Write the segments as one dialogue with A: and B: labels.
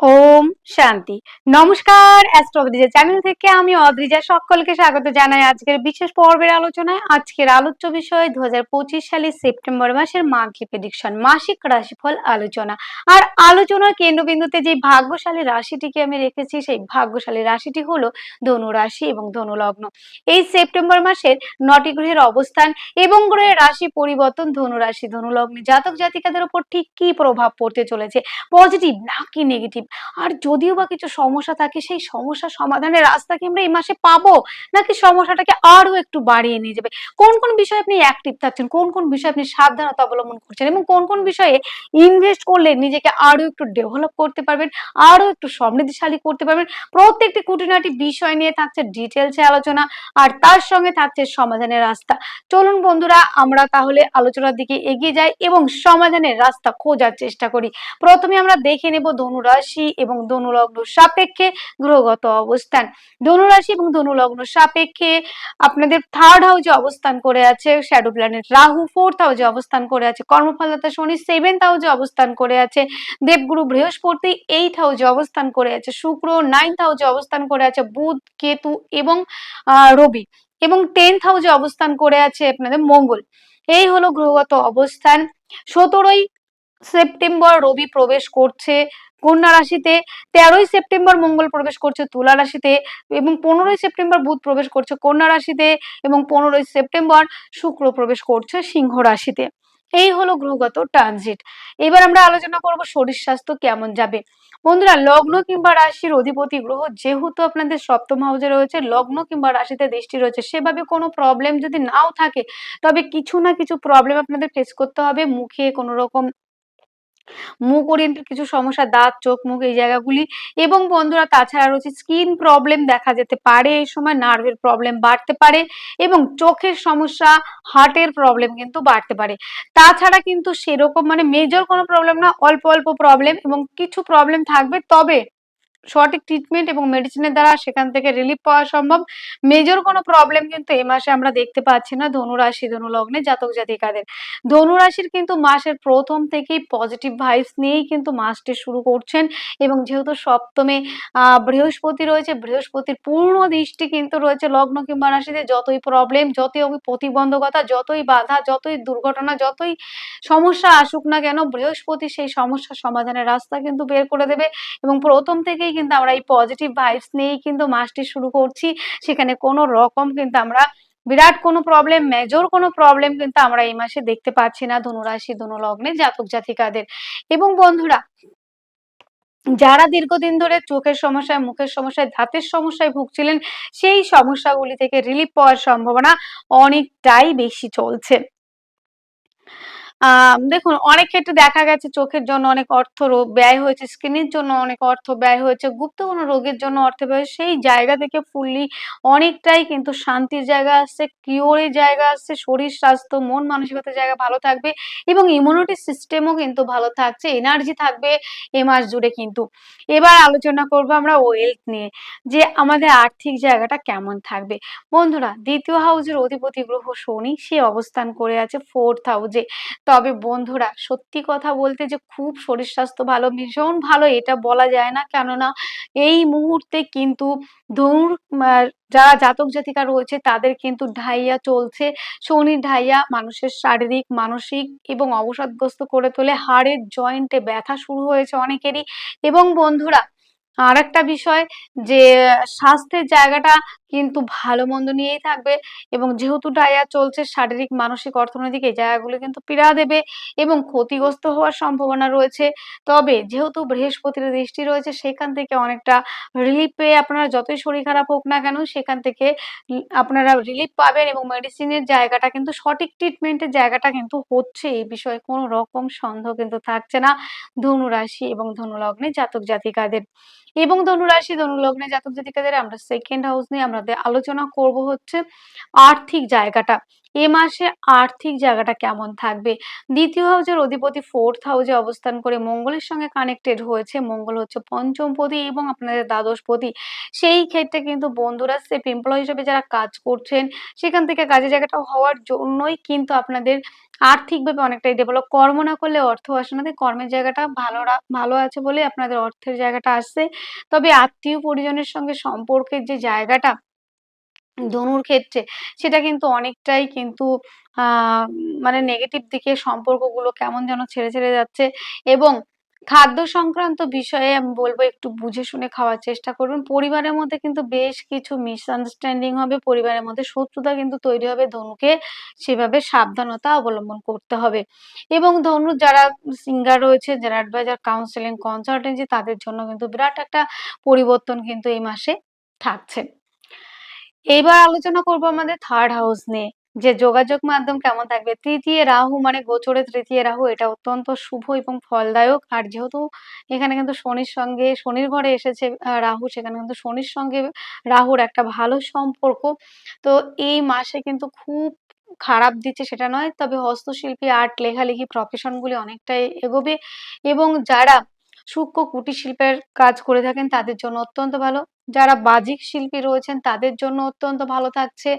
A: ওম শান্তি। নমস্কার astrology channel থেকে আমি অদ্রিজা সকলকে স্বাগত জানাই আজকের বিশেষ পর্বের আলোচনায়। আজকের আলোচ্য বিষয় দু হাজার পঁচিশ সালের সেপ্টেম্বর মাসের মান্থলি প্রেডিকশন মাসিক রাশিফল আলোচনা। আর আলোচনার কেন্দ্রবিন্দুতে যে ভাগ্যশালী রাশিটিকে আমি রেখেছি, সেই ভাগ্যশালী রাশিটি হলো ধনু রাশি এবং ধনু লগ্ন। এই সেপ্টেম্বর মাসের নটি গ্রহের অবস্থান এবং গ্রহের রাশি পরিবর্তন, ধনু রাশি, ধনু লগ্নে। জাতক জাতিকাদের উপর ঠিক কি প্রভাব পড়তে চলেছে? পজিটিভ নাকি নেগেটিভ আর যদিও বা কিছু সমস্যা থাকে, সেই সমস্যা সমাধানের রাস্তা কি আমরা এই মাসে পাবো? নাকি সমস্যাটাকে আরও একটু বাড়িয়ে নিয়ে যাবে? কোন কোন বিষয়ে আপনি অ্যাক্টিভ থাকছেন? কোন কোন বিষয়ে আপনি সাবধানতা অবলম্বন করছেন? এবং কোন কোন বিষয়ে ইনভেস্ট করলে নিজেকে আরও একটু ডেভেলপ করতে পারবেন আরও একটু সমৃদ্ধিশালী করতে পারবেন? প্রত্যেকটি খুঁটিনাটি বিষয় নিয়ে থাকছে ডিটেলসে আলোচনা, আর তার সঙ্গে থাকছে সমাধানের রাস্তা। চলুন বন্ধুরা, আমরা তাহলে আলোচনার দিকে এগিয়ে যাই এবং সমাধানের রাস্তা খোঁজার চেষ্টা করি। প্রথমে আমরা দেখে নেব ধনু রাশি এবং ধনু লগ্ন সাপেক্ষে গ্রহগত অবস্থান। ধনুরাশি এবং ধনুলগ্ন সাপেক্ষে আপনাদের থার্ড হাউসে অবস্থান করে আছে শ্যাডো প্ল্যানেট রাহু ফোর্থ হাউসে অবস্থান করে আছে কর্মফলদাতা শনি সেভেন্থ হাউসে অবস্থান করে আছে, দেবগুরু বৃহস্পতি এইট হাউসে অবস্থান করে আছে, শুক্র নাইন্থ হাউসে অবস্থান করে আছে, বুধ, কেতু এবং রবি এবং টেন্থ হাউসে অবস্থান করে আছে আপনাদের মঙ্গল। এই হলো গ্রহগত অবস্থান। সতেরোই সেপ্টেম্বর রবি প্রবেশ করছে কন্যা রাশিতে তেরোই সেপ্টেম্বর মঙ্গল প্রবেশ করছে, তুলা রাশিতে এবং পনেরোই সেপ্টেম্বর বুধ প্রবেশ করছে, কন্যা রাশিতে এবং পনেরোই সেপ্টেম্বর শুক্র প্রবেশ করছে সিংহ রাশিতে। এই হলো গ্রহগত ট্রানজিট এবার আমরা আলোচনা করব শরীর স্বাস্থ্য কেমন যাবে। বন্ধুরা, লগ্ন কিংবা রাশির অধিপতি গ্রহ যেহেতু আপনাদের সপ্তম হাউসে রয়েছে, লগ্ন কিংবা রাশিতে দৃষ্টি রয়েছে, সেভাবে কোনো প্রবলেম যদি নাও থাকে, তবে কিছু না কিছু প্রবলেম আপনাদের ফেস করতে হবে, মুখে কোনো রকম মুখ ওরিয়েন্টেড কিছু সমস্যা, দাঁত, চোখ, মুখ এই জায়গাগুলি এবং বন্ধুরা তাছাড়া রয়েছে স্কিন প্রবলেম দেখা যেতে পারে, এই সময় নার্ভের প্রবলেম বাড়তে পারে এবং চোখের সমস্যা হার্টের প্রবলেম কিন্তু বাড়তে পারে। তাছাড়া কিন্তু সেরকম মানে মেজর কোনো প্রবলেম না, অল্প অল্প প্রবলেম এবং কিছু প্রবলেম থাকবে। তবে সঠিক ট্রিটমেন্ট এবং মেডিসিনের দ্বারা সেখান থেকে রিলিফ পাওয়া সম্ভব। মেজর কোনো প্রবলেম কিন্তু এই মাসে আমরা দেখতে পাচ্ছি না ধনুরাশি ধনু লগ্নে জাতক জাতিকাদের। ধনুরাশির কিন্তু মাসের প্রথম থেকেই পজিটিভ ভাইবস নিয়েই কিন্তু মাসটি শুরু করছেন এবং যেহেতু সপ্তমে বৃহস্পতি রয়েছে, বৃহস্পতির পূর্ণ দৃষ্টি কিন্তু রয়েছে লগ্ন কিংবা রাশিতে। যতই প্রবলেম যতই প্রতিবন্ধকতা, যতই বাধা, যতই দুর্ঘটনা, যতই সমস্যা আসুক না কেন, বৃহস্পতি সেই সমস্যা সমাধানের রাস্তা কিন্তু বের করে দেবে এবং প্রথম থেকেই কিন্তু আমরা এই পজিটিভ ভাইবস নিয়েই কিন্তু মাসটি শুরু করছি। সেখানে কোনো রকম কিন্তু আমরা বিরাট কোনো প্রবলেম মেজর কোনো প্রবলেম কিন্তু আমরা এই মাসে দেখতে পাচ্ছি না ধনুরাশি ধনু লগ্নে জাতক জাতিকাদের। এবং বন্ধুরা, যারা দীর্ঘদিন ধরে চোখের সমস্যায়, মুখের সমস্যায়, দাঁতের সমস্যায় ভুগছিলেন, সেই সমস্যাগুলি থেকে রিলিফ পাওয়ার সম্ভাবনা অনেকটাই বেশি চলছে। দেখুন, অনেক ক্ষেত্রে দেখা গেছে চোখের জন্য অনেক অর্থ ব্যয় হয়েছে স্কিনের জন্য অনেক অর্থ ব্যয় হয়েছে গুপ্ত কোনো রোগের জন্য অর্থ ব্যয় সেই জায়গা থেকে ফুললি অনেকটাই কিন্তু শান্তির জায়গা আসছে কিওরের জায়গা আসছে, শরীর, স্বাস্থ্য, মন মানসিকতার জায়গা ভালো থাকবে এবং ইমিউনিটি সিস্টেমও কিন্তু ভালো থাকছে এনার্জি থাকবে এ মাস জুড়ে কিন্তু। এবার আলোচনা করব আমরা ওয়েলথ নিয়ে, যে আমাদের আর্থিক জায়গাটা কেমন থাকবে? বন্ধুরা, দ্বিতীয় হাউসের অধিপতি গ্রহ শনি, সে অবস্থান করে আছে ফোর্থ হাউসে তবে বন্ধুরা, সত্যি কথা বলতে যে খুব শরীর স্বাস্থ্য ভালো, ভীষণ ভালো এটা বলা যায় না। কেননা এই মুহূর্তে কিন্তু ধনুর যারা জাতক জাতিকা রয়েছে তাদের কিন্তু ঢাইয়া চলছে। শনির ঢাইয়া মানুষের শারীরিক, মানসিক এবং অবসাদগ্রস্ত করে তোলে। হাড়ের জয়েন্টে ব্যথা শুরু হয়েছে অনেকেরই। এবং বন্ধুরা আর একটা বিষয় যে স্বাস্থ্যের জায়গাটা কিন্তু ভালো মন্দ নিয়েই থাকবে এবং যেহেতু ডায়া চলছে শারীরিক, মানসিক, অর্থনৈতিক এই জায়গাগুলো কিন্তু পীড়া দেবে এবং ক্ষতিগ্রস্ত হওয়ার সম্ভাবনা রয়েছে। তবে যেহেতু বৃহস্পতির দৃষ্টি রয়েছে, সেখান থেকে অনেকটা রিলিফ পেয়ে আপনারা যতই শরীর খারাপ হোক না কেন, সেখান থেকে আপনারা রিলিফ পাবেন এবং মেডিসিনের জায়গাটা কিন্তু, সঠিক ট্রিটমেন্টের জায়গাটা কিন্তু হচ্ছে এই বিষয়ে কোনো রকম সন্দেহ কিন্তু থাকছে না। ধনু রাশি এবং ধনু লগ্নে জাতক জাতিকাদের। এবং ধনুরাশি, ধনুলগ্নে জাতক জাতিকাদের আমরা সেকেন্ড হাউস নিয়ে আমাদের আলোচনা করব হচ্ছে আর্থিক জায়গাটা। এ মাসে আর্থিক জায়গাটা কেমন থাকবে? দ্বিতীয় হাউজের অধিপতি ফোর্থ হাউজে অবস্থান করে মঙ্গলের সঙ্গে কানেক্টেড হয়েছে। মঙ্গল হচ্ছে পঞ্চমপতি এবং আপনাদের দ্বাদশপতি। সেই ক্ষেত্রে কিন্তু বন্ধুরা সেফ এমপ্লয় হিসেবে যারা কাজ করছেন, সেখান থেকে কাজের জায়গাটা হওয়ার জন্যই কিন্তু আপনাদের আর্থিকভাবে অনেকটাই ডেভেলপ কর্ম না করলে অর্থ আসে না। কর্মের জায়গাটা ভালো ভালো আছে বলে আপনাদের অর্থের জায়গাটা আসছে। তবে আত্মীয় পরিজনের সঙ্গে সম্পর্কের যে জায়গাটা ধনুর ক্ষেত্রে সেটা কিন্তু অনেকটাই কিন্তু মানে নেগেটিভ দিকে সম্পর্কগুলো কেমন যেন ছেড়ে ছেড়ে যাচ্ছে এবং খাদ্য সংক্রান্ত বিষয়ে আমি বলব একটু বুঝে শুনে খাওয়ার চেষ্টা করবেন পরিবারের মধ্যে কিন্তু বেশ কিছু মিসআন্ডারস্ট্যান্ডিং হবে, পরিবারের মধ্যে শত্রুতা কিন্তু তৈরি হবে। ধনুকে সেভাবে সাবধানতা অবলম্বন করতে হবে এবং ধনু যারা সিঙ্গার রয়েছে, যারা অ্যাডভাইজার কাউন্সেলিং কনসালটেন্সি তাদের জন্য কিন্তু বিরাট একটা পরিবর্তন কিন্তু এই মাসে থাকছে। এবার আলোচনা করব আমাদের থার্ড হাউস নিয়ে। যে যোগাযোগ মাধ্যম কেমন থাকবে? তৃতীয় রাহু মানে গোচরে তৃতীয় রাহু, এটা অত্যন্ত শুভ এবং ফলদায়ক। আর যেহেতু এখানে কিন্তু শনির সঙ্গে, শনির ঘরে এসেছে রাহু, সেখানে কিন্তু শনির সঙ্গে রাহুর একটা ভালো সম্পর্ক। তো এই মাসে কিন্তু খুব খারাপ দিচ্ছে সেটা নয়, তবে হস্তশিল্পী আর্ট লেখালেখি প্রফেশনগুলি অনেকটাই এগোবে। এবং যারা সূক্ষ্ম কুটির শিল্পের কাজ করে থাকেন, তাদের জন্য অত্যন্ত ভালো। যারা বাজিক শিল্পী রয়েছেন, তাদের জন্য অত্যন্ত ভালো থাকছে।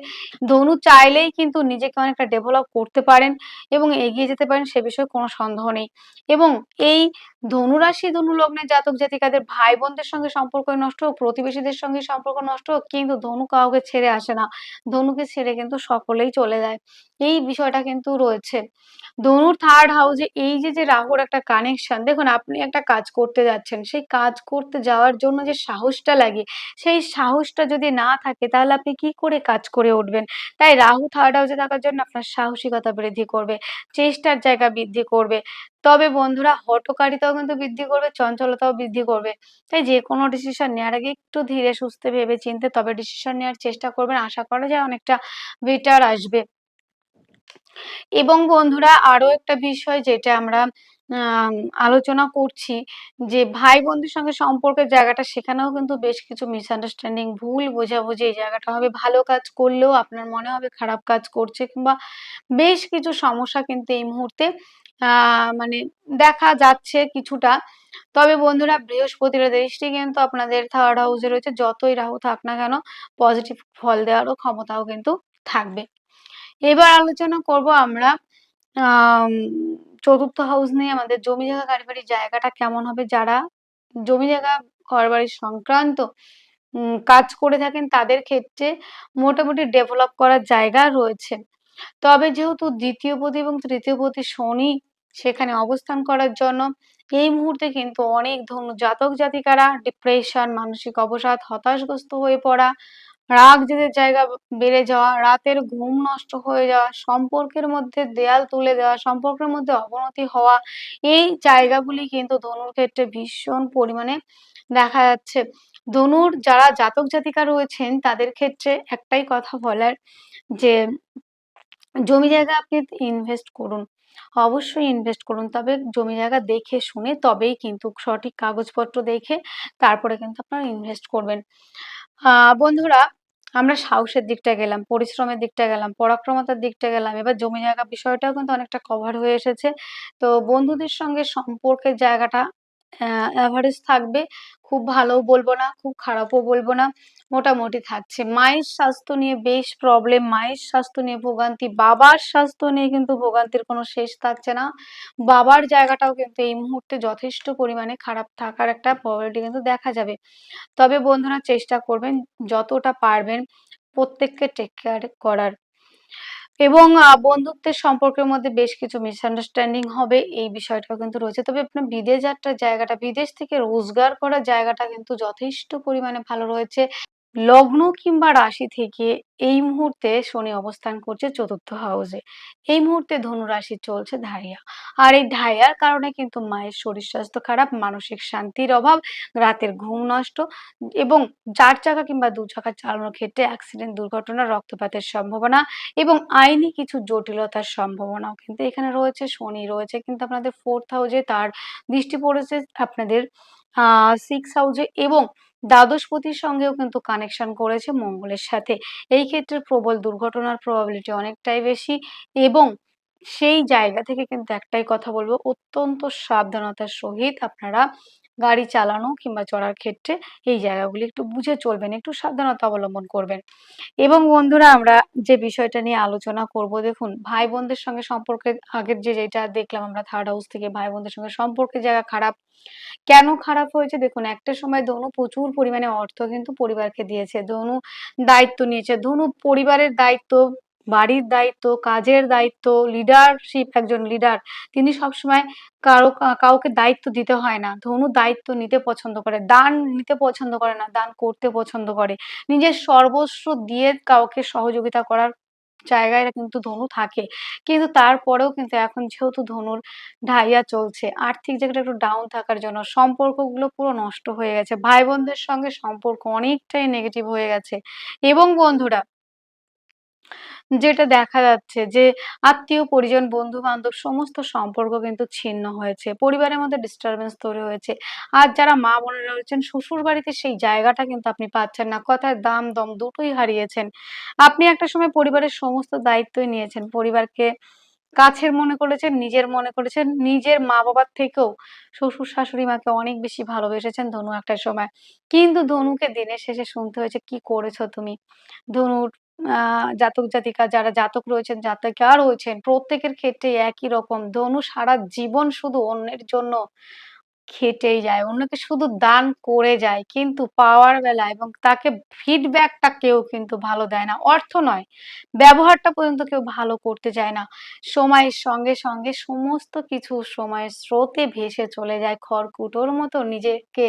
A: ধনু চাইলেই কিন্তু নিজেকে অনেকটা ডেভেলপ করতে পারেন এবং এগিয়ে যেতে পারেন, সে বিষয়ে কোনো সন্দেহ নেই। এবং এই ধনুরাশি ধনু লগ্নের জাতক জাতিকাদের ভাই বোনদের সঙ্গে সম্পর্ক নষ্ট হোক, প্রতিবেশীদের সঙ্গে সম্পর্ক নষ্ট হোক, কিন্তু ধনু কাউকে ছেড়ে আসে না। ধনুকে ছেড়ে কিন্তু সকলেই চলে যায়। এই বিষয়টা কিন্তু রয়েছে। ধনুর থার্ড হাউসে এই যে যে রাহুর একটা কানেকশন দেখুন, আপনি একটা কাজ করতে যাচ্ছেন। সেই কাজ করতে যাওয়ার জন্য যে সাহসটা লাগে সেই সাহসটা যদি না থাকে, তাহলে আপনি কি করে কাজ করে উঠবেন? তাই রাহু থার্ড হাউসে থাকার জন্য আপনার সাহসিকতা বৃদ্ধি করবে, চেষ্টার জায়গা বৃদ্ধি করবে। তবে বন্ধুরা হটকারিতাও কিন্তু বৃদ্ধি করবে, চঞ্চলতাও বৃদ্ধি করবে। তাই যে কোনো ডিসিশন নেওয়ার আগে একটু ধীরে সুস্থে ভেবে চিনতে তবে ডিসিশন নেওয়ার চেষ্টা করবেন। আশা করা যায় অনেকটা বেটার আসবে। এবং বন্ধুরা আরও একটা বিষয় যেটা আমরা আলোচনা করছি যে ভাই বোনদের সঙ্গে সম্পর্কের জায়গাটা সেখানেও কিন্তু বেশ কিছু মিসআন্ডারস্ট্যান্ডিং ভুল বোঝাবুঝি, এই জায়গাটা হবে ভালো কাজ করলেও আপনার মনে হবে খারাপ কাজ করছে কিংবা বেশ কিছু সমস্যা কিন্তু এই মুহূর্তে মানে দেখা যাচ্ছে কিছুটা। তবে বন্ধুরা বৃহস্পতির দৃষ্টি কিন্তু আপনাদের থার্ড হাউসে রয়েছে। যতই রাহু থাক না কেন পজিটিভ ফল দেওয়ারও ক্ষমতাও কিন্তু থাকবে। এবার আলোচনা করব আমরা চতুর্থ হাউস নিয়ে আমাদের জমি জায়গা, গাড়ি জায়গাটা কেমন হবে যারা জমি জায়গা, ঘর বাড়ির সংক্রান্ত কাজ করে থাকেন তাদের ক্ষেত্রে মোটামুটি ডেভেলপ করার জায়গা রয়েছে। তবে যেহেতু দ্বিতীয় পতি এবং তৃতীয় পতি শনি সেখানে অবস্থান করার জন্য, এই মুহূর্তে কিন্তু অনেক ধনু জাতক জাতিকারা ডিপ্রেশন মানসিক অবসাদ, হতাশগ্রস্ত হয়ে পড়া রাগ জেদের জায়গা বেড়ে যাওয়া, রাতের ঘুম নষ্ট হয়ে যাওয়া, সম্পর্কের মধ্যে দেয়াল তুলে দেওয়া, সম্পর্কের মধ্যে অবনতি হওয়া, এই জায়গাগুলি কিন্তু ধনুর ক্ষেত্রে ভীষণ পরিমাণে দেখা যাচ্ছে। ধনুর যারা জাতক জাতিকা রয়েছেন, তাদের ক্ষেত্রে একটাই কথা বলার যে, জমি জায়গা আপনি ইনভেস্ট করুন। অবশ্যই ইনভেস্ট করুন, তবে জমি জায়গা দেখে শুনে তবেই কিন্তু সঠিক কাগজপত্র দেখে তারপরে কিন্তু আপনারা ইনভেস্ট করবেন। বন্ধুরা আমরা সাহসের দিকটা গেলাম, পরিশ্রমের দিকটা গেলাম, পরাক্রমতার দিকটা গেলাম। এবার জমি জায়গা বিষয়টাও কিন্তু অনেকটা কভার হয়ে এসেছে। তো বন্ধুদের সঙ্গে সম্পর্কের জায়গাটা অ্যাভারেজ থাকবে। খুব ভালো বলব না, খুব খারাপও বলব না। মোটামুটি থাকছে। মায়ের স্বাস্থ্য নিয়ে বেশ প্রবলেম মায়ের স্বাস্থ্য নিয়ে ভোগান্তি, বাবার স্বাস্থ্য নিয়ে কিন্তু ভোগান্তির কোনো শেষ থাকছে না। বাবার জায়গাটাও কিন্তু এই মুহূর্তে যথেষ্ট পরিমাণে খারাপ থাকার একটা প্রবলিটি কিন্তু দেখা যাবে। তবে বন্ধুরা, চেষ্টা করবেন যতটা পারবেন প্রত্যেককে টেক কেয়ার করার। এবং বন্ধুত্বের সম্পর্কের মধ্যে বেশ কিছু মিসআন্ডারস্ট্যান্ডিং হবে, এই বিষয়টাও কিন্তু রয়েছে। তবে আপনার বিদেশ যাত্রার জায়গাটা, বিদেশ থেকে রোজগার করার জায়গাটা কিন্তু যথেষ্ট পরিমাণে ভালো রয়েছে। লগ্ন কিংবা রাশি থেকে এই মুহূর্তে শনি অবস্থান করছে চতুর্থ হাউসে এই মুহূর্তে ধনু রাশি চলছে ধাইয়া আর এই ধাইয়ার কারণে কিন্তু মায়ের শরীর স্বাস্থ্য খারাপ, মানসিক শান্তির অভাব, রাতের ঘুম নষ্ট এবং চার চাকা কিংবা দু চাকা চালানোর ক্ষেত্রে অ্যাক্সিডেন্ট দুর্ঘটনা, রক্তপাতের সম্ভাবনা এবং আইনি কিছু জটিলতার সম্ভাবনাও কিন্তু এখানে রয়েছে, শনি রয়েছে। কিন্তু আপনাদের ফোর্থ হাউসে তার দৃষ্টি পড়েছে আপনাদের সিক্স হাউসে এবং দ্বাদশপতির সঙ্গেও কিন্তু কানেকশন করেছে মঙ্গলের সাথে। এই ক্ষেত্রে প্রবল দুর্ঘটনার প্রবাবিলিটি অনেকটাই বেশি এবং সেই জায়গা থেকে কিন্তু একটাই কথা বলব, অত্যন্ত সাবধানতার সহিত আপনারা গাড়ি চালানো কিংবা চড়ার ক্ষেত্রে এই জায়গাগুলি একটু বুঝে চলবেন, একটু সাবধানতা অবলম্বন করবেন। এবং বন্ধুরা, আমরা যে বিষয়টা নিয়ে আলোচনা করব, দেখুন ভাই বোনদের সঙ্গে সম্পর্কে আগের যে যেটা দেখলাম আমরা থার্ড হাউস থেকে ভাই বোনদের সঙ্গে সম্পর্কের জায়গা খারাপ। কেন খারাপ হয়েছে? দেখুন, একটা সময় ধনু প্রচুর পরিমাণে অর্থ কিন্তু পরিবারকে দিয়েছে, ধনু দায়িত্ব নিয়েছে, ধনু পরিবারের দায়িত্ব বাড়ির দায়িত্ব, কাজের দায়িত্ব লিডারশিপ একজন লিডার তিনি সবসময় কারও, কাউকে দায়িত্ব দিতে হয় না। ধনু দায়িত্ব নিতে পছন্দ করে, দান নিতে পছন্দ করে না, দান করতে পছন্দ করে। নিজের সর্বস্ব দিয়ে কাউকে সহযোগিতা করার জায়গায় কিন্তু ধনু থাকে। কিন্তু তারপরেও কিন্তু এখন যেহেতু ধনুর ঢাইয়া চলছে, আর্থিক জায়গাটা একটু ডাউন থাকার জন্য সম্পর্কগুলো পুরো নষ্ট হয়ে গেছে। ভাই বোনদের সঙ্গে সম্পর্ক অনেকটাই নেগেটিভ হয়ে গেছে। এবং বন্ধুরা যেটা দেখা যাচ্ছে যে আত্মীয়, পরিজন বন্ধু বান্ধব সমস্ত সম্পর্ক কিন্তু ছিন্ন হয়েছে। পরিবারের মধ্যে ডিস্টারবেন্স তৈরি হয়েছে। আর যারা মা বোনেরা রয়েছেন শ্বশুর বাড়িতে সেই জায়গাটা কিন্তু আপনি পাচ্ছেন না। কথায় দাম, দম দুটোই হারিয়েছেন। আপনি একটা সময় পরিবারের সমস্ত দায়িত্বই নিয়েছেন। পরিবারকে কাছের মনে করেছেন, নিজের মনে করেছেন। নিজের মা বাবার থেকেও শ্বশুর, শাশুড়ি মাকে অনেক বেশি ভালোবেসেছেন ধনু একটা সময়। কিন্তু ধনুকে দিনের শেষে শুনতে হয়েছে, কি করেছ তুমি? ধনুর জাতক জাতিকা যারা জাতক রয়েছেন, জাতিকা রয়েছেন, প্রত্যেকের ক্ষেত্রে একই রকম। ধনু সারা জীবন শুধু অন্যের জন্য খেটেই যায়, অন্যকে শুধু দান করে যায়, কিন্তু পাওয়ার বেলা এবং তাকে ফিডব্যাকটা কেউ কিন্তু ভালো দেয় না। অর্থ নয়, ব্যবহারটা পর্যন্ত কেউ ভালো করতে চায় না। সময়ের সঙ্গে সঙ্গে সমস্ত কিছু সময়ের স্রোতে ভেসে চলে যায়, খড়কুটোর মতো নিজেকে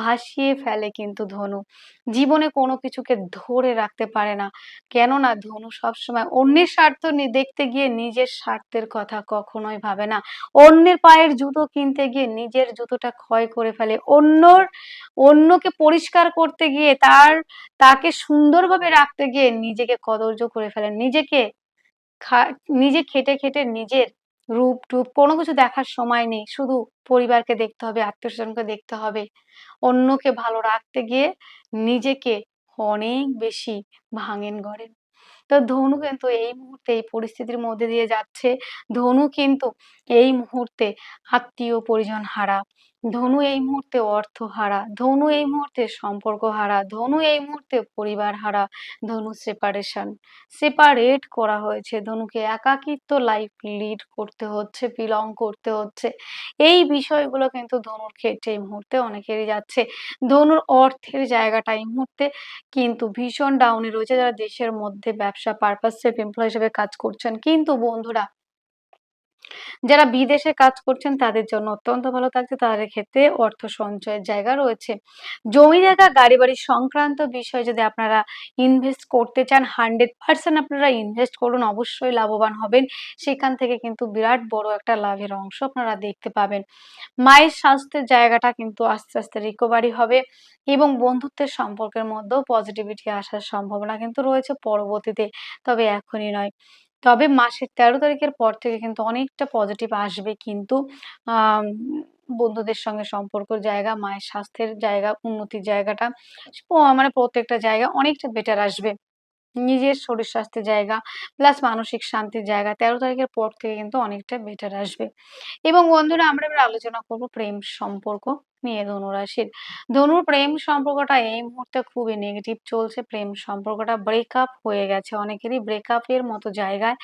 A: ভাসিয়ে ফেলে কিন্তু ধনু। জীবনে কোনো কিছুকে ধরে রাখতে পারে না, কেননা ধনু সবসময় অন্যের স্বার্থ দেখতে গিয়ে নিজের স্বার্থের কথা কখনোই ভাবে না। অন্যের পায়ের জুতো কিনতে গিয়ে নিজের জুতোটা ক্ষয় করে ফেলে। অন্যর, অন্যকে পরিষ্কার করতে গিয়ে তার, তাকে সুন্দরভাবে রাখতে গিয়ে নিজেকে কদর্য করে ফেলে। নিজেকে নিজে খেটে খেটে নিজের রূপ টুপ কোনো কিছু দেখার সময় নেই। শুধু পরিবারকে দেখতে হবে আত্মীয় স্বজনকে দেখতে হবে। অন্যকে ভালো রাখতে গিয়ে নিজেকে অনেক বেশি ভাঙেন গড়েন। তো ধনু কিন্তু এই মুহূর্তে এই পরিস্থিতির মধ্যে দিয়ে যাচ্ছে। ধনু কিন্তু এই মুহূর্তে আত্মীয় পরিজন হারা। ধনু এই মুহূর্তে অর্থ হারা, ধনু এই মুহূর্তে সম্পর্ক হারা, ধনু এই মুহূর্তে পরিবার হারা, ধনু সেপারেশন সেপারেট করা হয়েছে, ধনুকে একাকিত্ব লাইফ লিড করতে হচ্ছে বিলং করতে হচ্ছে। এই বিষয়গুলো কিন্তু ধনুর ক্ষেত্রে এই মুহূর্তে অনেকেরই যাচ্ছে। ধনুর অর্থের জায়গাটা এই মুহূর্তে কিন্তু ভীষণ ডাউনে রয়েছে। যারা দেশের মধ্যে ব্যবসা পারপাস এমপ্লয় হিসেবে কাজ করছেন, কিন্তু বন্ধুরা যারা বিদেশে কাজ করছেন, তাদের জন্য অত্যন্ত ভালো থাকছে। তাদের ক্ষেত্রে অর্থ সঞ্চয়ের জায়গা রয়েছে। জমি জায়গা, গাড়ি বাড়ি সংক্রান্ত বিষয়ে যদি আপনারা ইনভেস্ট করতে চান হান্ড্রেড পার্সেন্ট আপনারা ইনভেস্ট করুন, অবশ্যই লাভবান হবেন। সেখান থেকে কিন্তু বিরাট বড় একটা লাভের অংশ আপনারা দেখতে পাবেন। মায়ের স্বাস্থ্যের জায়গাটা কিন্তু আস্তে আস্তে রিকভারি হবে এবং বন্ধুত্বের সম্পর্কের মধ্যেও পজিটিভিটি আসার সম্ভাবনা কিন্তু রয়েছে পরবর্তীতে, তবে এখনই নয়। তবে মাসের তেরো তারিখের পর থেকে কিন্তু অনেকটা পজিটিভ আসবে কিন্তু বন্ধুদের সঙ্গে সম্পর্ক জায়গা, মায়ের স্বাস্থ্যের জায়গা, উন্নতির জায়গাটা মানে প্রত্যেকটা জায়গা অনেকটা বেটার আসবে। নিজের শরীর স্বাস্থ্যের জায়গা প্লাস মানসিক শান্তির জায়গা। তেরো তারিখের পর থেকে কিন্তু অনেকটা বেটার আসবে। এবং বন্ধুরা, আমরা এবার আলোচনা করব প্রেম সম্পর্ক নিয়ে ধনুরাশির। ধনুর প্রেম সম্পর্কটা এই মুহূর্তে খুবই নেগেটিভ চলছে। প্রেম সম্পর্কটা ব্রেকআপ হয়ে গেছে। অনেকেরই ব্রেকআপের মতো জায়গায়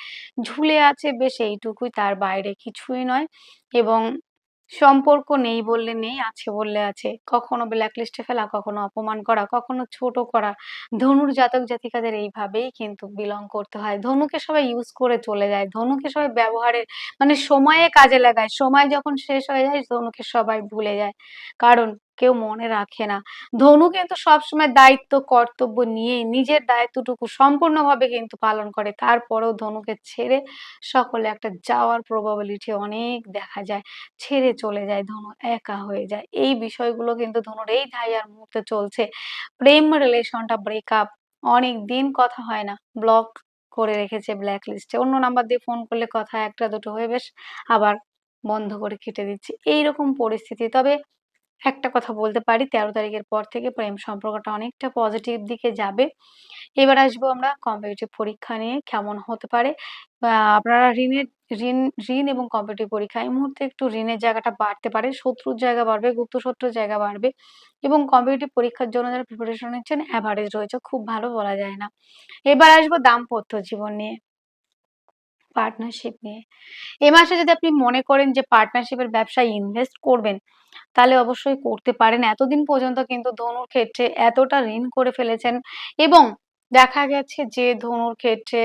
A: ঝুলে আছে। বেশ এইটুকুই, তার বাইরে কিছুই নয়। এবং সম্পর্ক নেই বললে নেই, আছে বললে আছে। কখনো ব্ল্যাকলিস্টে ফেলা, কখনো অপমান করা, কখনো ছোট করা। ধনুর জাতক জাতিকাদের এইভাবেই কিন্তু বিলং করতে হয়। ধনুকে সবাই ইউজ করে চলে যায়। ধনুকে সবাই ব্যবহারের মানে সময়ে কাজে লাগায়। সময় যখন শেষ হয়ে যায়, ধনুকে সবাই ভুলে যায়। কারণ কেউ মনে রাখে না। ধনু কিন্তু সবসময় দায়িত্ব, কর্তব্য নিয়ে নিজের দায়িত্বটুকু সম্পূর্ণভাবে কিন্তু পালন করে। তারপরেও ধনুকে ছেড়ে সকলে একটা যাওয়ার প্রবাবিলিটি অনেক দেখা যায়। ছেড়ে চলে যায়, ধনু একা হয়ে যায়। এই বিষয়গুলো কিন্তু ধনুর এই ধাইয়ার মুহূর্তে চলছে। প্রেম রিলেশনটা ব্রেকআপ অনেক দিন কথা হয় না। ব্লক করে রেখেছে ব্ল্যাক লিস্টে অন্য নাম্বার দিয়ে ফোন করলে কথা একটা দুটো হয়ে বেশ আবার বন্ধ করে কেটে দিচ্ছে। এইরকম পরিস্থিতি। তবে একটা কথা বলতে পারি, তেরো তারিখের পর থেকে প্রেম সম্পর্কটা অনেকটা পজিটিভ দিকে যাবে। এবার আসব আমরা কম্পিটিটিভ পরীক্ষা নিয়ে, কেমন হতে পারে? আপনারা ঋণের, ঋণ ঋণ এবং কম্পিটিটিভ পরীক্ষা, এই মুহূর্তে একটু ঋণের জায়গাটা বাড়তে পারে, শত্রুর জায়গা বাড়বে, গুপ্ত শত্রুর জায়গা বাড়বে এবং কম্পিটিটিভ পরীক্ষার জন্য যারা প্রিপারেশন নিচ্ছেন অ্যাভারেজ রয়েছে, খুব ভালো বলা যায় না। এবার আসব দাম্পত্য জীবন নিয়ে। পার্টনারশিপ নিয়ে। এ মাসে যদি আপনি মনে করেন যে পার্টনারশিপের ব্যবসায় ইনভেস্ট করবেন, তাহলে অবশ্যই করতে পারেন। এতদিন পর্যন্ত কিন্তু ধনুর ক্ষেত্রে এতটা ঋণ করে ফেলেছেন এবং দেখা গেছে যে ধনুর ক্ষেত্রে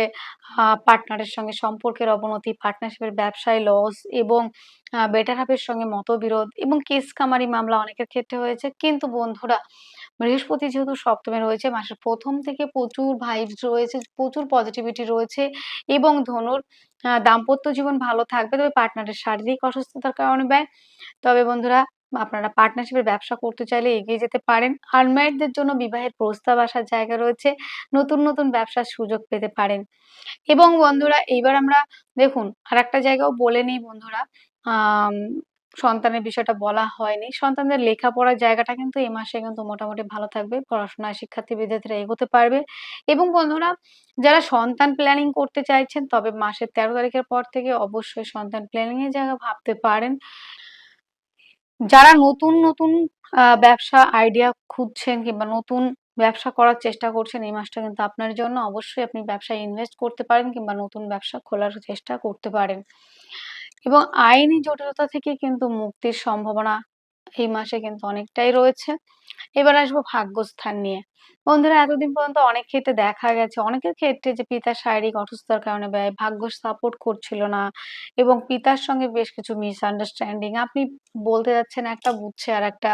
A: পার্টনারের সঙ্গে সম্পর্কের অবনতি পার্টনারশিপের ব্যবসায় লস এবং বেটার হাফের সঙ্গে মতবিরোধ এবং কেস কামারি মামলা অনেকের ক্ষেত্রে হয়েছে। কিন্তু বন্ধুরা, বৃহস্পতি যেহেতু সপ্তমে রয়েছে, মাসের প্রথম থেকে প্রচুর ভাইবস রয়েছে, প্রচুর পজিটিভিটি রয়েছে এবং ধনুর দাম্পত্য জীবন ভালো থাকবে। তবে পার্টনারের শারীরিক অসুস্থতার কারণে ব্যয়। তবে বন্ধুরা আপনারা পার্টনারশিপের ব্যবসা করতে চাইলে এগিয়ে যেতে পারেন। আনম্যারিডদের জন্য বিবাহের প্রস্তাব আসার জায়গা রয়েছে। নতুন নতুন ব্যবসার সুযোগ পেতে পারেন। এবং বন্ধুরা, এইবার আমরা দেখুন আর একটা জায়গাও বলে নিই বন্ধুরা সন্তানের বিষয়টা বলা হয়নি। সন্তানদের লেখাপড়ার জায়গাটা কিন্তু এই মাসে কিন্তু মোটামুটি ভালো থাকবে। পড়াশোনায় শিক্ষার্থী বিদ্যার্থীরা এগোতে পারবে। এবং বন্ধুরা, যারা সন্তান প্ল্যানিং করতে চাইছেন, তবে মাসের তেরো তারিখের পর থেকে অবশ্যই সন্তান প্ল্যানিং এর জায়গা ভাবতে পারেন। যারা নতুন নতুন ব্যবসা আইডিয়া খুঁজছেন কিংবা নতুন ব্যবসা করার চেষ্টা করছেন এই মাসটা কিন্তু আপনার জন্য অবশ্যই আপনি ব্যবসায় ইনভেস্ট করতে পারেন কিংবা নতুন ব্যবসা খোলার চেষ্টা করতে পারেন। এবং আইনি জটিলতা থেকে কিন্তু মুক্তির সম্ভাবনা এই মাসে কিন্তু অনেকটাই রয়েছে। এবার আসব ভাগ্যস্থান নিয়ে। বন্ধুরা, এতদিন পর্যন্ত অনেক ক্ষেত্রে দেখা গেছে, অনেকের ক্ষেত্রে যে পিতার শারীরিক অসুস্থতার কারণে ব্যয়, ভাগ্য সাপোর্ট করছিল না এবং পিতার সঙ্গে বেশ কিছু মিসআন্ডারস্ট্যান্ডিং আপনি বলতে যাচ্ছেন একটা বুঝছে আর একটা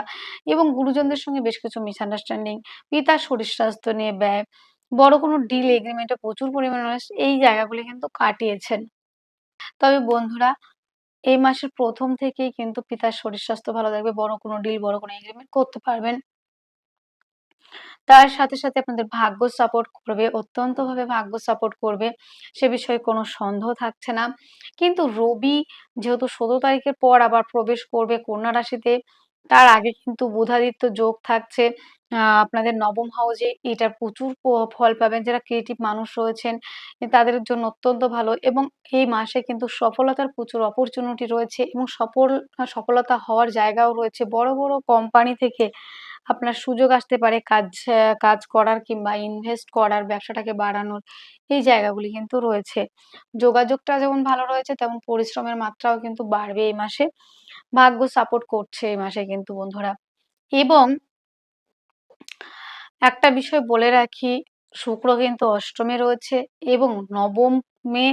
A: এবং গুরুজনদের সঙ্গে বেশ কিছু মিসআন্ডারস্ট্যান্ডিং পিতার শরীর স্বাস্থ্য নিয়ে ব্যয়, বড় কোনো ডিল এগ্রিমেন্টে প্রচুর পরিমাণে এই জায়গাগুলি কিন্তু কাটিয়েছেন। তবে বন্ধুরা এই মাসের প্রথম থেকেই কিন্তু পিতার শরীর স্বাস্থ্য ভালো থাকবে, বড় কোনো ডিল বড় কোনো এগ্রিমেন্ট করতে পারবেন। তার সাথে সাথে আপনাদের ভাগ্য সাপোর্ট করবে অত্যন্ত ভাবে ভাগ্য সাপোর্ট করবে, সে বিষয়ে কোনো সন্দেহ থাকছে না। কিন্তু রবি যেহেতু ষোলো তারিখের পর আবার প্রবেশ করবে কন্যা রাশিতে, তার আগে কিন্তু বুধাদিত্য যোগ থাকছে। আপনাদের নবম হাউজে এটা প্রচুর ফল পাবেন, যারা ক্রিয়েটিভ মানুষ রয়েছেন তাদের জন্য অত্যন্ত ভালো এবং এই মাসে কিন্তু সফলতার প্রচুর অপরচুনিটি রয়েছে এবং সফল, সফলতা হওয়ার জায়গাও রয়েছে। বড় বড় কোম্পানি থেকে আপনার সুযোগ আসতে পারে কাজ কাজ করার কিংবা ইনভেস্ট করার, ব্যবসাটাকে বাড়ানোর, এই জায়গাগুলি কিন্তু রয়েছে। যোগাযোগটা যেমন ভালো রয়েছে, তেমন পরিশ্রমের মাত্রাও কিন্তু বাড়বে এই মাসে। ভাগ্য সাপোর্ট করছে এই মাসে কিন্তু বন্ধুরা। এবং একটা বিষয় বলে রাখি, শুক্র কিন্তু অষ্টমে রয়েছে এবং নবম মে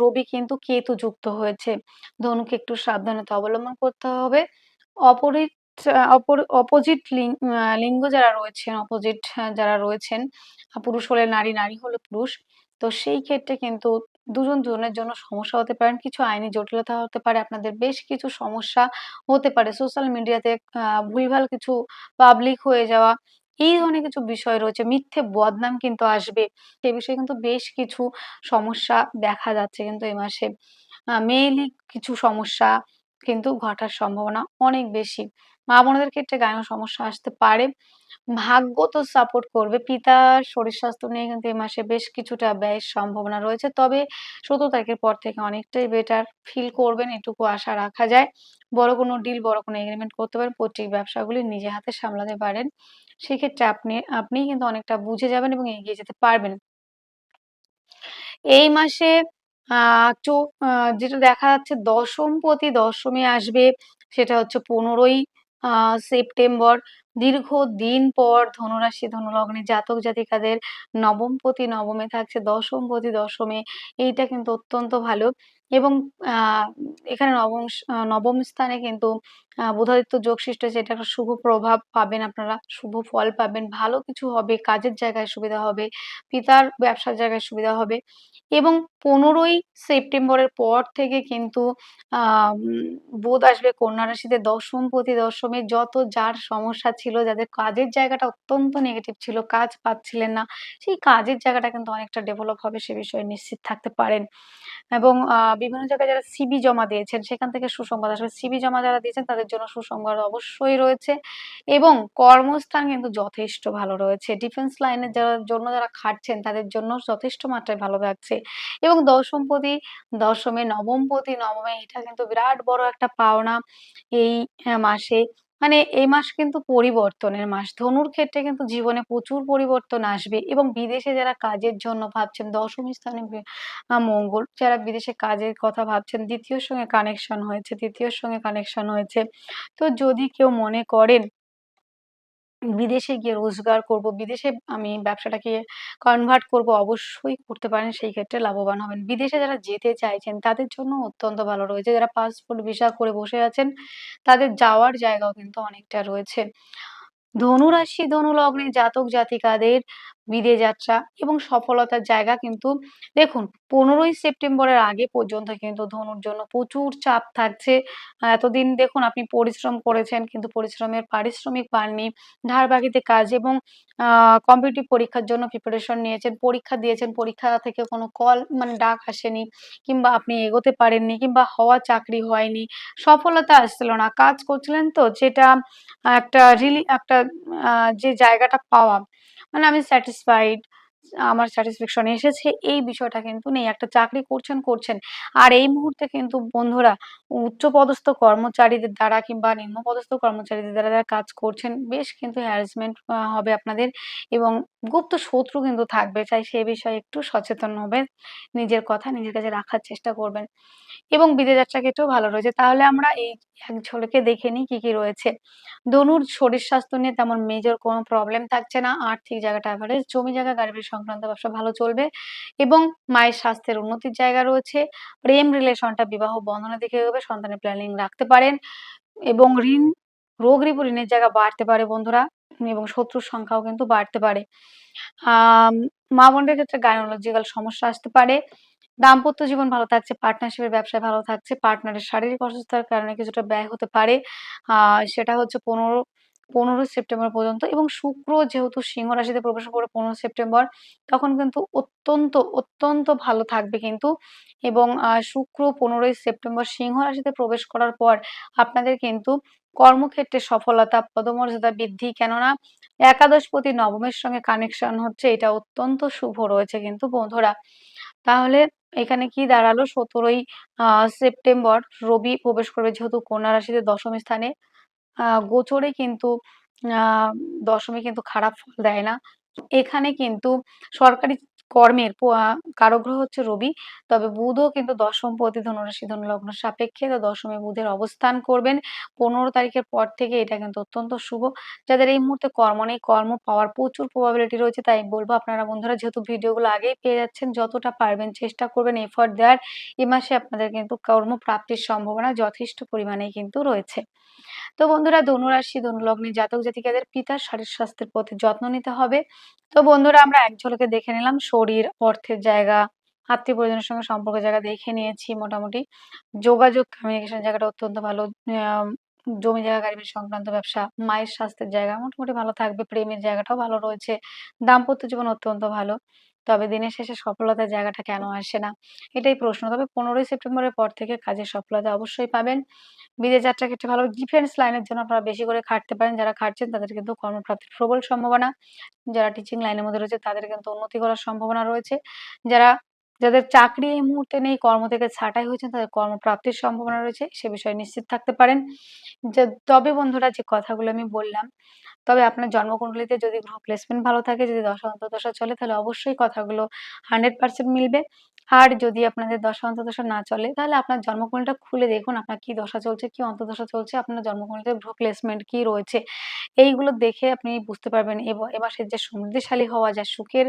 A: রবি কিন্তু কেতু যুক্ত হয়েছে। ধনুকে একটু সাবধানতা অবলম্বন করতে হবে। অপরিত, অপর অপোজিট লিঙ্গ যারা রয়েছেন অপোজিট যারা রয়েছেন পুরুষ হলে নারী নারী হলে পুরুষ। তো সেই ক্ষেত্রে কিন্তু দুজন দুজনের জন্য সমস্যা হতে পারেন কিছু আইনি জটিলতা হতে পারে, আপনাদের বেশ কিছু সমস্যা হতে পারে। সোশ্যাল মিডিয়াতে ভুলভাল কিছু পাবলিক হয়ে যাওয়া এই ধরনের কিছু বিষয় রয়েছে। মিথ্যে বদনাম কিন্তু আসবে। সে বিষয়ে কিন্তু বেশ কিছু সমস্যা দেখা যাচ্ছে কিন্তু এই মাসে। মেইলি কিছু সমস্যা কিন্তু ঘটার সম্ভাবনা অনেক বেশি। মা বোনদের ক্ষেত্রে গায়ে সমস্যা আসতে পারে। ভাগ্য তো সাপোর্ট করবে। পিতার শরীর স্বাস্থ্য নিয়ে কিন্তু এই মাসে বেশ কিছুটা ব্যয়ের সম্ভাবনা রয়েছে। তবে সতেরো তারিখের পর থেকে অনেকটাই বেটার ফিল করবেন, এটুকু আশা রাখা যায়। বড় কোনো ডিল বড় কোনো এগ্রিমেন্ট করতে পারেন, পৈতৃক ব্যবসাগুলি নিজে হাতে সামলাতে পারেন। সেক্ষেত্রে আপনি আপনি কিন্তু অনেকটা বুঝে যাবেন এবং এগিয়ে যেতে পারবেন। এই মাসে আহ যেটা দেখা যাচ্ছে দশম প্রতি দশমে আসবে, সেটা হচ্ছে পনেরোই সেপ্টেম্বর। দীর্ঘদিন পর ধনুরাশি, ধনুলগ্নে জাতক জাতিকাদের নবম প্রতি নবমে থাকছে দশম প্রতি দশমে। এইটা কিন্তু অত্যন্ত ভালো। এবং এখানে নবম নবম স্থানে কিন্তু বুধাদিত্য যোগ সৃষ্টি হয়েছে। এটা একটা শুভ প্রভাব পাবেন আপনারা, শুভ ফল পাবেন। ভালো কিছু হবে, কাজের জায়গায় সুবিধা হবে, পিতার ব্যবসার জায়গায় সুবিধা হবে। এবং পনেরোই সেপ্টেম্বরের পর থেকে কিন্তু বোধ আসবে কন্যা রাশিতে দশম প্রতি দশমে যত যার সমস্যা ছিল, যাদের কাজের জায়গাটা অত্যন্ত নেগেটিভ ছিল, কাজ পাচ্ছিলেন না, সেই কাজের জায়গাটা কিন্তু অনেকটা ডেভেলপ হবে সে বিষয়ে নিশ্চিত থাকতে পারেন। এবং বিভিন্ন জায়গায় যারা সিবি জমা দিয়েছেন, সেখান থেকে সুসংবাদ আসবে। সিবি জমা যারা দিয়েছেন, তাদের জন্য সুসংবাদ অবশ্যই রয়েছে এবং কর্মস্থান কিন্তু যথেষ্ট ভালো রয়েছে। ডিফেন্স লাইনের যারা, জন্য যারা খাটছেন, তাদের জন্য যথেষ্ট মাত্রায় ভালো থাকছে এবং দশমপতি দশমে নবমপতি নবমে এটা কিন্তু বিরাট বড় একটা পাওনা এই মাসে। মানে এই মাস কিন্তু পরিবর্তনের মাস। ধনুর ক্ষেত্রে কিন্তু জীবনে প্রচুর পরিবর্তন আসবে এবং বিদেশে যারা কাজের জন্য ভাবছেন, দশম স্থানে মঙ্গল, যারা বিদেশে কাজের কথা ভাবছেন দ্বিতীয়র সঙ্গে কানেকশন হয়েছে তৃতীয়র সঙ্গে কানেকশন হয়েছে। তো যদি কেউ মনে করেন বিদেশে গিয়ে রোজগার করব, বিদেশে আমি ব্যবসাটাকে কনভার্ট করব অবশ্যই করতে পারেন সেই ক্ষেত্রে লাভবান হবেন। বিদেশে যারা যেতে চাইছেন তাদের জন্য অত্যন্ত ভালো রয়েছে। যারা পাসপোর্ট ভিসা করে বসে আছেন তাদের যাওয়ার জায়গাও কিন্তু অনেকটা রয়েছে। ধনুরাশি, ধনু লগ্নে জাতক জাতিকাদের বিদেশ যাত্রা এবং সফলতার জায়গা কিন্তু দেখুন ১৫ই সেপ্টেম্বরের আগে পর্যন্ত কিন্তু ধনুর জন্য প্রচুর চাপ থাকছে। এতদিন দেখুন আপনি পরিশ্রম করেছেন কিন্তু পরিশ্রমের পারিশ্রমিক পাননি। ধার বাকিতে কাজ এবং আ কম্পিটিটিভ পরীক্ষার জন্য প্রিপারেশন নিয়েছেন, পরীক্ষা দিয়েছেন, পরীক্ষা থেকে কোনো কল মানে ডাক আসেনি কিংবা আপনি এগোতে পারেননি কিংবা হওয়া চাকরি হয়নি। সফলতা আসছিল না। কাজ করছিলেন তো যেটা একটা রিলি একটা যে জায়গাটা পাওয়া মানে আমি স্যাটিসফাইড আমার স্যাটিসফ্যাকশন এসেছে এই বিষয়টা কিন্তু নেই। একটা চাকরি করছেন, করছেন। আর এই মুহূর্তে কিন্তু বন্ধুরা উচ্চপদস্থ কর্মচারীদের দ্বারা কিংবা নিম্নপদস্থ কর্মচারীদের দ্বারা যারা কাজ করছেন বেশ কিন্তু হ্যারাসমেন্ট হবে আপনাদের এবং গুপ্ত শত্রু কিন্তু থাকবে। চাই সে বিষয়ে একটু সচেতন হবেন। নিজের কথা নিজের কাছে রাখার চেষ্টা করবেন। এবং বিদেশ যাত্রা ক্ষেত্রেও ভালো রয়েছে। তাহলে আমরা এই এক ঝলকে দেখে নিই কি, কি রয়েছে। ধনুর শরীর স্বাস্থ্য নিয়ে তেমন মেজর কোনো প্রবলেম থাকছে না। আর্থিক জায়গাটা এভারেজ। জমি জায়গা গাড়ি সংক্রান্ত ব্যবসা ভালো চলবে এবং মায়ের স্বাস্থ্যের উন্নতির জায়গা রয়েছে। প্রেম রিলেশনটা বিবাহ বন্ধনের দিকে এগোবে। সন্তানের প্ল্যানিং রাখতে পারেন এবং ঋণ, রোগ রিপু ঋণের জায়গা বাড়তে পারে বন্ধুরা এবং শত্রুর সংখ্যাও কিন্তু বাড়তে পারে। মা বোনদের ক্ষেত্রে গাইনোলজিক্যাল সমস্যা আসতে পারে। দাম্পত্য জীবন ভালো থাকছে, পার্টনারশিপের ব্যবসায় ভালো থাকছে, পার্টনারের শারীরিক অসুস্থতার কারণে কিছুটা ব্যয় হতে পারে। সেটা হচ্ছে ১৫ ১৫ সেপ্টেম্বর পর্যন্ত এবং শুক্র যেহেতু সিংহ রাশিতে প্রবেশ করবে ১৫ সেপ্টেম্বর, তখন কিন্তু অত্যন্ত, অত্যন্ত ভালো থাকবে কিন্তু এবং শুক্র ১৫ই সেপ্টেম্বর সিংহ রাশিতে প্রবেশ করার পর আপনাদের কিন্তু কর্মক্ষেত্রে সফলতা, পদমর্যাদা বৃদ্ধি কেননা একাদশপতি নবমের সঙ্গে কানেকশন হচ্ছে এটা অত্যন্ত শুভ রয়েছে কিন্তু বন্ধুরা। তাহলে এখানে কি দাঁড়াল সতেরোই সেপ্টেম্বর রবি প্রবেশ করবে যেহেতু কন্যা রাশিতে দশম স্থানে। গোচরে কিন্তু দশমে কিন্তু খারাপ ফল দেয় না। এখানে কিন্তু সরকারি কর্মের প আ কারক গ্রহ হচ্ছে রবি। তবে বুধও কিন্তু দশম দশমপতি ধনুরাশি ধনুলগ্ন সাপেক্ষে তো দশমে বুধের অবস্থান করবেন। ১৫ তারিখের পর থেকে এটা কিন্তু অত্যন্ত শুভ। যাদের এই মুহূর্তে কর্ম নেই, কর্ম পাওয়ার প্রচুর প্রবাবিলিটি রয়েছে। তাই বলব আপনারা বন্ধুরা যেহেতু ভিডিওগুলো আগেই পেয়ে যাচ্ছেন যতটা পারবেন চেষ্টা করবেন এফোর্ট দেওয়ার। এ মাসে আপনাদের কিন্তু কর্মপ্রাপ্তির সম্ভাবনা যথেষ্ট পরিমাণেই কিন্তু রয়েছে। তো বন্ধুরা ধনুরাশি, ধনুলগ্নের জাতক জাতিকাদের পিতার শরীর স্বাস্থ্যের প্রতি যত্ন নিতে হবে। তো বন্ধুরা আমরা এক ঝলকে দেখে নিলাম শরীর, অর্থের জায়গা, আত্মীয় পরিজনের সঙ্গে সম্পর্ক জায়গা দেখে নিয়েছি মোটামুটি। যোগাযোগ কমিউনিকেশন জায়গাটা অত্যন্ত ভালো। জমি জায়গা গাড়ি সংক্রান্ত ব্যবসা, মায়ের স্বাস্থ্যের জায়গা মোটামুটি ভালো থাকবে। প্রেমের জায়গাটাও ভালো রয়েছে। দাম্পত্য জীবন অত্যন্ত ভালো। তবে দিনের শেষে সফলতার জায়গাটা কেন আসে না? এটাই প্রশ্ন। তবে ১৫ই সেপ্টেম্বরের পর থেকে কাজের সফলতা অবশ্যই পাবেন। বিদেশ যাত্রার ক্ষেত্রে ভালো ডিফেন্স লাইনের জন্য আপনারা বেশি করে খাটতে পারেন। যারা খাটছেন তাদের কিন্তু কর্মপ্রাপ্তির প্রবল সম্ভাবনা। যারা টিচিং লাইনের মধ্যে রয়েছে তাদের কিন্তু উন্নতি করার সম্ভাবনা রয়েছে। যারা যাদের চাকরি এই মুহূর্তে নেই, কর্ম থেকে ছাঁটাই হয়েছেন তাদের কর্মপ্রাপ্তির সম্ভাবনা রয়েছে। সে বিষয়ে নিশ্চিত থাকতে পারেন। যে তবে বন্ধুরা যে কথাগুলো আমি বললাম, তবে আপনার জন্মকুণ্ডলিতে যদি গ্রহ প্লেসমেন্ট ভালো থাকে, যদি দশা চলে তাহলে অবশ্যই কথাগুলো 100% মিলবে। আর যদি আপনাদের দশা অন্তর্দশা না চলে তাহলে আপনার জন্মকুণ্ডলিটা খুলে দেখুন আপনার কি দশা চলছে, কি অন্তর্দশা চলছে, আপনার জন্মকুণ্ডলিতে গ্রহ প্লেসমেন্ট কি রয়েছে। এইগুলো দেখে আপনি বুঝতে পারবেন এবার মাসের যে সমৃদ্ধিশালী হওয়া, যা সুখের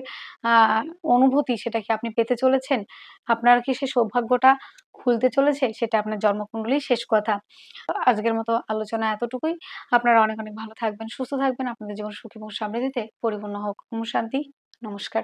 A: অনুভূতি সেটা কি আপনি পেতে চলেছেন? আপনার কি সে সৌভাগ্যটা খুলতে চলেছে? সেটা আপনার জন্মকুণ্ডলীই শেষ কথা। আজকের মতো আলোচনা এতটুকুই। আপনারা অনেক, অনেক ভালো থাকবেন, সুস্থ থাকবেন। আপনাদের জীবন সুখী এবং সমৃদ্ধিতে পরিপূর্ণ হোক। ওম শান্তি। নমস্কার।